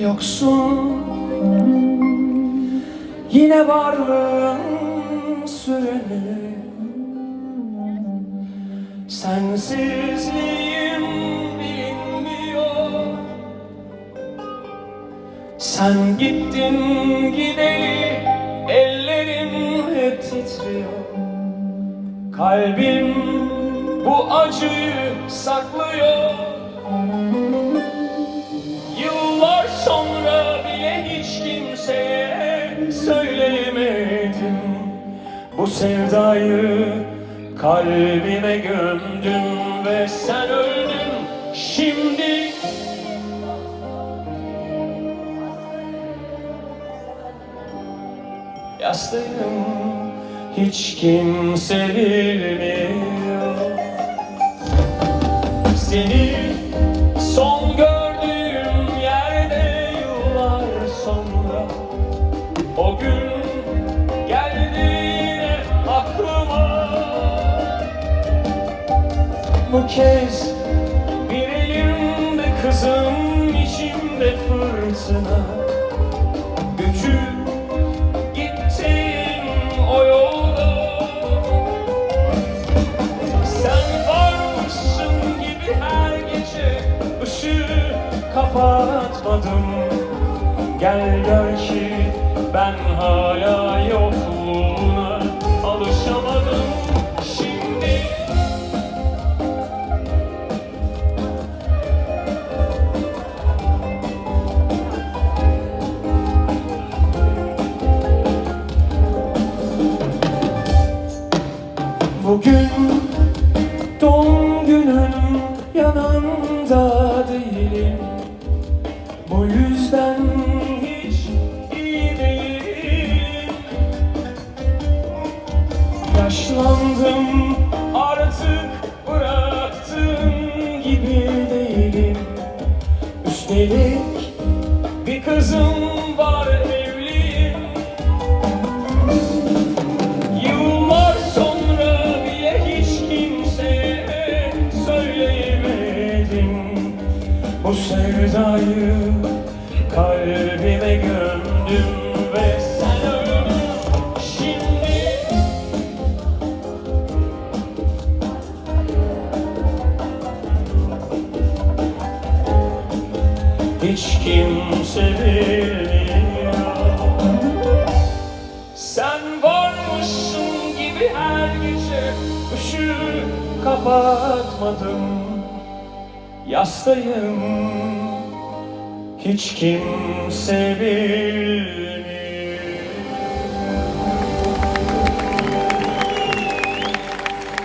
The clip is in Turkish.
Yoksun. Yine varlığın sürünür Sensizliğim bilinmiyor. Sen gittin gideli Ellerim hep titriyor. Kalbim bu acıyı saklıyor Bu sevdayı kalbime gömdüm ve sen öldün. Şimdi Yastığım hiç kimse bilmiyor. Seni son gördüğüm yerde yıllar sonra O gün Bu kez bir elimde kızım içimde fırtına. Göçüp gittim o yolda sen varmışsın gibi her gece ışığı kapatmadım. Gel gör ki ben hala yokluğuna Bugün doğum günün yanında değilim. Bu yüzden hiç iyi değilim. Yaşlandım artık bıraktığın gibi değilim. Üstelik bir kızım Bu sevdayı kalbime gömdüm ve sen öldün şimdi Hiç kimse bilmiyor. Sen varmışsın gibi her gece ışığı kapatmadım Yastayım hiç kimse bilmiyor